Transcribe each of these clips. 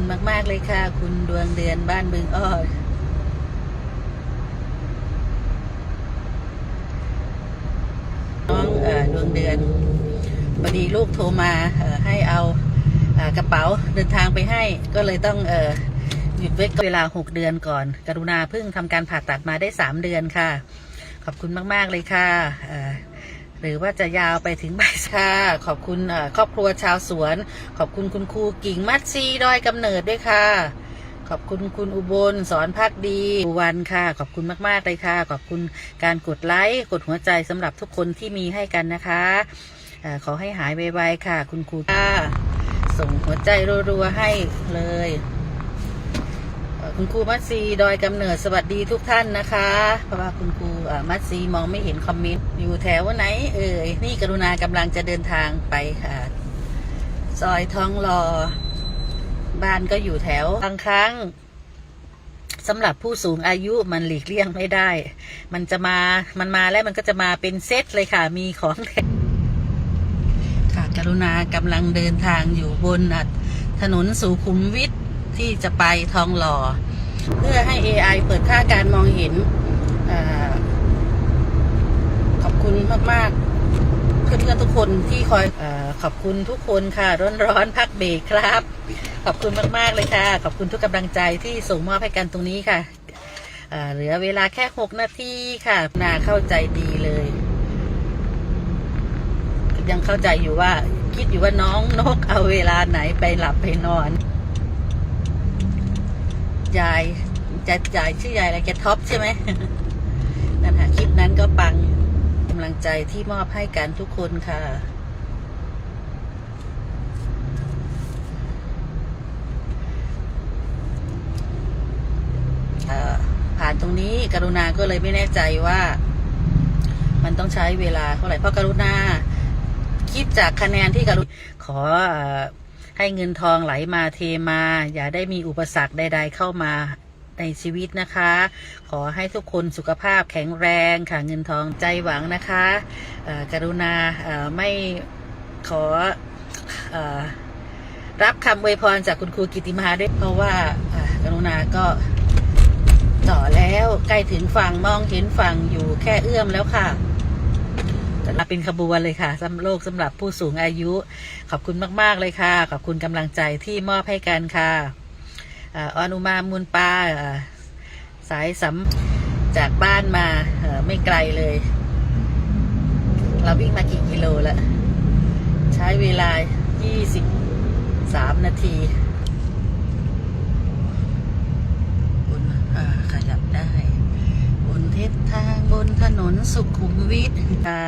คุณมาก ๆ เลยค่ะ คุณดวงเดือนบ้านบึงอ้อน้องอดวงเดือนพอดีลูกโทรมาให้เอากระเป๋าเดินทางไปให้ ก็เลยต้องเออหยุดไว้เวลา 6 เดือนก่อน กรุณาเพิ่งทำการผ่าตัดมาได้ 3 เดือนค่ะ ขอบคุณมาก ๆ เลยค่ะ หรือว่าจะยาวไปถึงบ่ายค่ะขอบคุณครอบครัวชาวสวน ขอบคุณคุณครูกิ่งมัดซีดอยกำเนิดด้วยค่ะ ขอบคุณคุณอุบลสอนพักดีวันค่ะ ขอบคุณมากๆเลยค่ะ ขอบคุณการกดไลค์กดหัวใจสำหรับทุกคนที่มีให้กันนะคะอขอให้หายไวๆค่ะ คุณครูค่ะ ส่งหัวใจรัวๆให้เลย คุณครูมัดซีดอยกำเนิดสวัสดีทุกท่านนะคะ เพราะว่าคุณครูมัดซีมองไม่เห็นคอมเมนต์อยู่แถวไหน เอ่ยนี่กรุณากำลังจะเดินทางไปค่ะ ซอยท้องรอ บ้านก็อยู่แถวบางครั้งสำหรับผู้สูงอายุมันหลีกเลี่ยงไม่ได้ มันจะมามันมาแล้วมันก็จะมาเป็นเซตเลยค่ะ มีของแถมค่ะกรุณากำลังเดินทางอยู่บนถนนสุขุมวิท ที่จะไปทองหล่อ เพื่อให้ AI เปิดค่าการมองเห็นอขอบคุณมากๆ เพื่อนๆทุกคนที่คอยอขอบคุณทุกคนค่ะ ร้อนๆ พักเบรกครับ ขอบคุณมากๆเลยค่ะ ขอบคุณทุกกำลังใจที่ส่งมอบให้กันตรงนี้ค่ะเอ่อเหลือเวลาแค่หกนาทีค่ะ นาเข้าใจดีเลย ยังเข้าใจอยู่ว่า คิดอยู่ว่าน้องนกเอาเวลาไหนไปหลับไปนอน ยายจะยายชื่อยายอะไรแกท็อปใช่ไหมนั่นค่ะคลิปนั้นก็ปังกำลังใจที่มอบให้กันทุกคนค่ะผ่านตรงนี้กรุณาก็เลยไม่แน่ใจว่า มันต้องใช้เวลาเท่าไหร่เพราะกรุณาคิดจากคะแนนที่กรุณขอ ให้เงินทองไหลมาเทมา อย่าได้มีอุปสรรคใด ๆ เข้ามาในชีวิตนะคะ ขอให้ทุกคนสุขภาพแข็งแรงค่ะเงินทองใจหวังนะคะกรุณาไม่ขออรับคำอวยพรจากคุณครูกิติมาด้วยเพราะว่ากรุณาก็ต่อแล้วใกล้ถึงฝั่งมองเห็นฝั่งอยู่แค่เอื้อมแล้วค่ะ มาเป็นขบวนเลยค่ะสำโลกสำหรับผู้สูงอายุ ขอบคุณมาก ๆ เลยค่ะ ขอบคุณกำลังใจที่มอบให้กันค่ะอ่าออนุมามูลปลาอ่าสายสำจากบ้านมาเอ่อไม่ไกลเลย เราวิ่งมากี่กิโลแล้ว ใช้เวลา 23 นาทีบนอ่าขยับได้ บนทิศทางบนถนนสุขุมวิทค่ะอ่า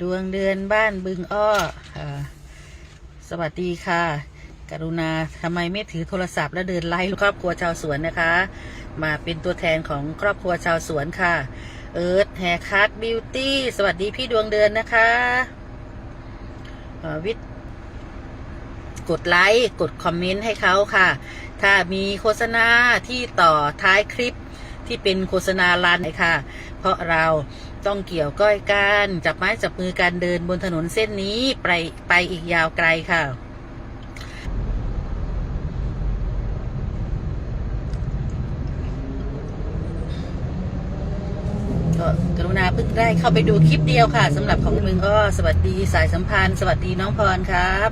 ดวงเดือนบ้านบึงอ้อสวัสดีค่ะ กรุณาทำไมไม่ถือโทรศัพท์แล้วเดินไล่ครอบครัวชาวสวนนะคะ มาเป็นตัวแทนของครอบครัวชาวสวนค่ะ เอิร์ธแฮคัทบิวตี้สวัสดีพี่ดวงเดือนนะคะวิทกดไลค์ กดคอมเมนต์ให้เขาค่ะ ถ้ามีโฆษณาที่ต่อท้ายคลิป ที่เป็นโฆษณาลันค่ะ เพราะเราต้องเกี่ยวก้อยกันจับไม้จับมือการเดินบนถนนเส้นนี้ไปไปอีกยาวไกลค่ะก็กรุณาเพิ่งได้เข้าไปดูคลิปเดียวค่ะสำหรับของมึงก็สวัสดีสายสัมพันธ์ สวัสดีน้องพรครับ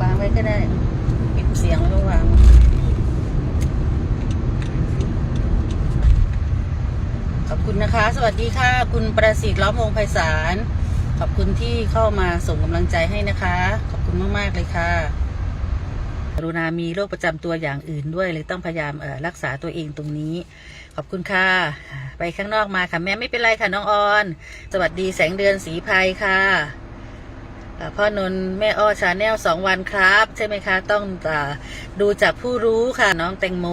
วางไว้ก็ได้ ปิดเสียงแล้วก็วาง ขอบคุณนะคะ ส วัสดีค่ะ คุณประสิทธิ์ล้อมวงไพศาล ขอบคุณที่เข้ามาส่งกำลังใจให้นะคะ ขอบคุณมากๆเลยค่ะกรุณามีโรคประจำตัวอย่างอื่นด้วยเลยต้องพยายามเอ่อรักษาตัวเองตรงนี้ ขอบคุณค่ะ ไปข้างนอกมาค่ะแม่ไม่เป็นไรค่ะน้องออน สวัสดีแสงเดือนสีภัยค่ะ พ่อนนท์แม่อ้อชาแนลสองวันครับ ใช่ไหมคะ ต้องอดูจากผู้รู้ค่ะน้องแตงโม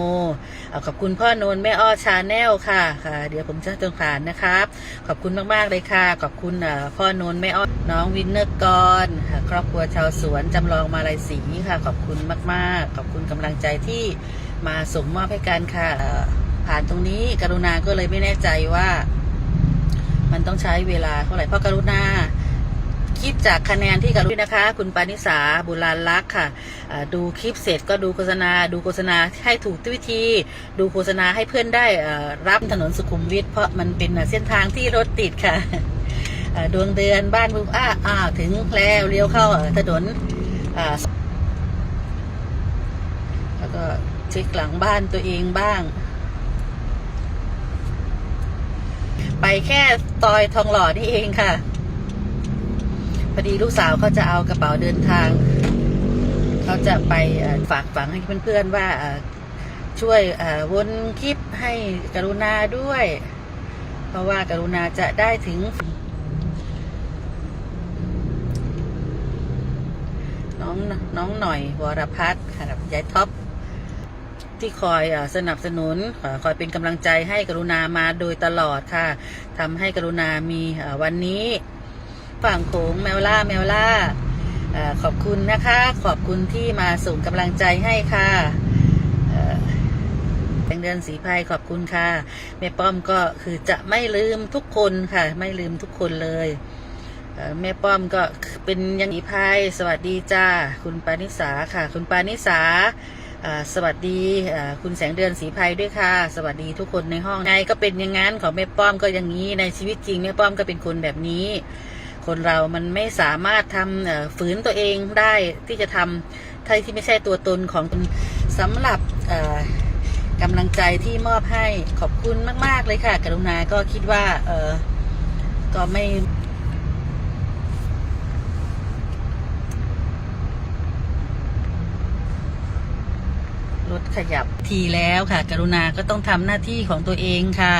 อขอบคุณพ่อนนท์แม่อ้อชาแนลค่ะค่ะ เดี๋ยวผมจะจงผ่านนะครับ ขอบคุณมากๆเลยค่ะ ขอบคุณพ่อนนท์แม่อ้อน้องวินเนอร์กรค่ะครอบครัวชาวสวนจำลองมาลายสีค่ะ ขอบคุณมากๆ ขอบคุณกำลังใจที่มาส่งมอบให้กันค่ะ ผ่านตรงนี้กรุณาก็เลยไม่แน่ใจว่า มันต้องใช้เวลาเท่าไหร่เพราะกรุณา คิดจากคะแนนที่กรุณนะคะ คุณปานิสาบุราลักษ์ค่ะดูคลิปเสร็จก็ดูโฆษณา ดูโฆษณาให้ถูกวิธี ดูโฆษณาให้เพื่อนได้รับถนนสุขุมวิทเพราะมันเป็นเส้นทางที่รถติดค่ะดวงเดือนบ้านบุ้าอ้าวถึงแล้วเลี้ยวเข้าถนนแล้วก็เช็คหลังบ้านตัวเองบ้างไปแค่ซอยทองหล่อนี่เองค่ะ พอดีลูกสาวเขาจะเอากระเป๋าเดินทาง เขาจะไปฝากฝังให้เพื่อนๆว่าช่วยวนคลิปให้กรุณาด้วย เพราะว่ากรุณาจะได้ถึง น้องน้องหน่อยวรพัฒน์ค่ะกับยายท็อปที่คอยสนับสนุนคอยเป็นกำลังใจให้กรุณามาโดยตลอดค่ะทำให้กรุณามีวันนี้ ฝั่งโขงแมวล่าแมวล่าอขอบคุณนะคะ ขอบคุณที่มาส่งกำลังใจให้ค่ะแดงเดือนสีภัยขอบคุณค่ะแม่ป้อมก็คือจะไม่ลืมทุกคนค่ะ ไม่ลืมทุกคนเลยเแม่ป้อมก็เป็นยังสีภัยสวัสดีจ้า คุณปานิสาค่ะ คุณปานิสาสวัสดีคุณแสงเดือนสีภัยด้วยค่ะ สวัสดีทุกคนในห้องไงก็เป็นอย่างนั้นของแม่ป้อมก็อย่างนี้ในชีวิตจริงแม่ป้อมก็เป็นคนแบบนี้ คนเรามันไม่สามารถทำฝืนตัวเองได้ที่จะทำถ้าที่ไม่ใช่ตัวตนของตนสำหรับกำลังใจที่มอบให้ขอบคุณมาก ๆ เลยค่ะ กรุณาก็คิดว่า เออก็ไม่รถขยับทีแล้วค่ะ กรุณาก็ต้องทำหน้าที่ของตัวเองค่ะ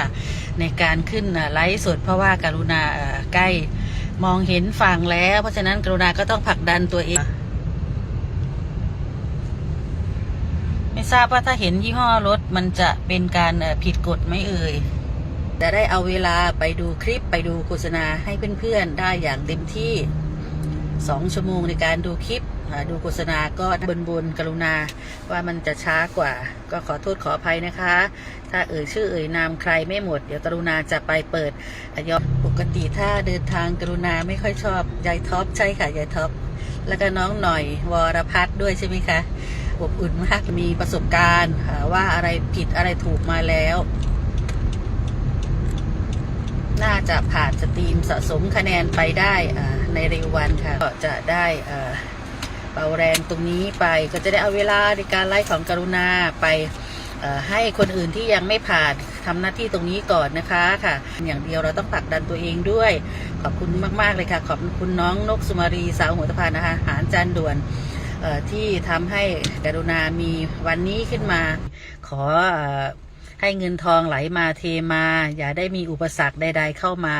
ในการขึ้นไลฟ์สดเพราะว่าการุณาใกล้ มองเห็นฝั่งแล้ว เพราะฉะนั้นกรุณาก็ต้องผลักดันตัวเอง ไม่ทราบว่าถ้าเห็นยี่ห้อรถมันจะเป็นการผิดกฎไหมเอ่ยจะได้เอาเวลาไปดูคลิปไปดูโฆษณาให้เพื่อนๆได้อย่างเต็มที่สองชั่วโมงในการดูคลิป ดูโฆษณาก็บนบนกรุณาว่ามันจะช้ากว่า ก็ขอโทษขออภัยนะคะ ถ้าเอ่ยชื่อเอ่ยนามใครไม่หมด เดี๋ยวกรุณาจะไปเปิดอยอปกติถ้าเดินทางกรุณาไม่ค่อยชอบยายท็อปใช่ค่ะยายท็อปแล้วก็น้องหน่อยวรพัฒด้วยใช่ไหมคะอบอุ่นมากมีประสบการณ์อ่าว่าอะไรผิดอะไรถูกมาแล้ว น่าจะผ่านสตรีมสะสมคะแนนไปได้ในเร็ววันค่ะก็จะได้ เบาแรงตรงนี้ไปก็จะได้เอาเวลาในการไล่ของกรุณาไปให้คนอื่นที่ยังไม่ผ่านทำหน้าที่ตรงนี้ก่อนนะคะค่ะ อย่างเดียวเราต้องผลักดันตัวเองด้วย ขอบคุณมาก ๆ เลยค่ะ ขอบคุณน้องนกสุมารีสาวหัวตะพานนะคะหารจานด่วนที่ทำให้กรุณามีวันนี้ขึ้นมาขออให้เงินทองไหลมาเทมา อย่าได้มีอุปสรรคใด ๆ เข้ามา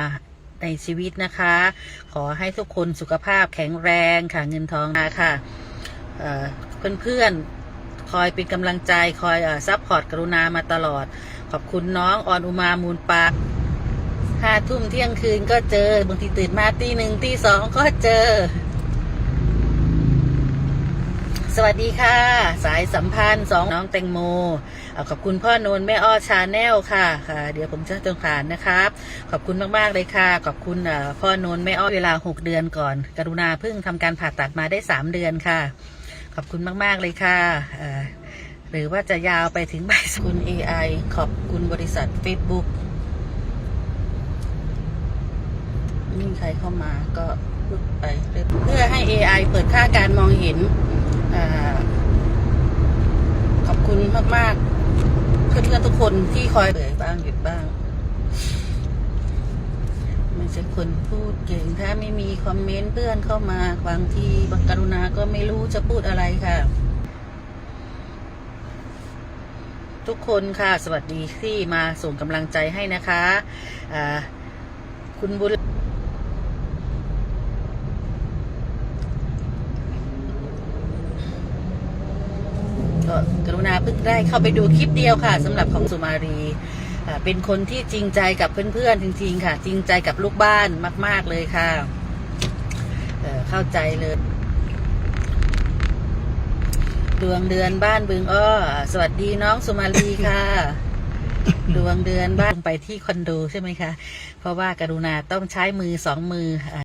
ในชีวิตนะคะ ขอให้ทุกคนสุขภาพแข็งแรงค่ะเงินทองมาค่ะเเพื่อนๆคอยเป็นกำลังใจคอยซัพพอร์ตกรุณามาตลอด ขอบคุณน้องออนอุมามูลปาห้าทุ่มเที่ยงคืนก็เจอบางทีตื่นมาตีหนึ่งตีสองก็เจอ สวัสดีค่ะ สายสัมพันธ์สองน้องแตงโม ขอบคุณพ่อนนท์แม่อ้อชาแนลค่ะค่ะ เดี๋ยวผมจะจงผ่านนะครับ ขอบคุณมากๆเลยค่ะ ขอบคุณอ่อพ่อนนท์แม่อ้อเวลา 6 เดือนก่อน กรุณาเพิ่งทำการผ่าตัดมาได้ 3 เดือนค่ะ ขอบคุณมากๆเลยค่ะหรือว่าจะยาวไปถึงบ่ายคุณ AI ขอบคุณบริษัท Facebook มีใครเข้ามาก็พูดไปเพื่อให้ AI เปิดค่าการมองเห็นอขอบคุณมาก ๆ เพื่อนๆทุกคนที่คอยเอ่ยบ้างหยุดบ้าง ไม่ใช่คนพูดเก่งถ้าไม่มีคอมเมนต์เพื่อนเข้ามาบางทีบางกรุณาก็ไม่รู้จะพูดอะไรค่ะ ทุกคนค่ะ สวัสดีที่มาส่งกำลังใจให้นะคะคุณบุญ ก็กรุณาเพิ่ง ได้เข้าไปดูคลิปเดียวค่ะสำหรับของสุมารีอ่าเป็นคนที่จริงใจกับเพื่อนๆจริง ๆ ค่ะ จริงใจกับลูกบ้านมาก ๆเลยค่ะเเข้าใจเลยดวงเดือนบ้านบึงอ้อ สวัสดีน้องสุมาลีค่ะ ดวงเดือนบ้านไปที่คอนโดใช่ไหมคะ เพราะว่ากรุณาต้องใช้มือสองมือ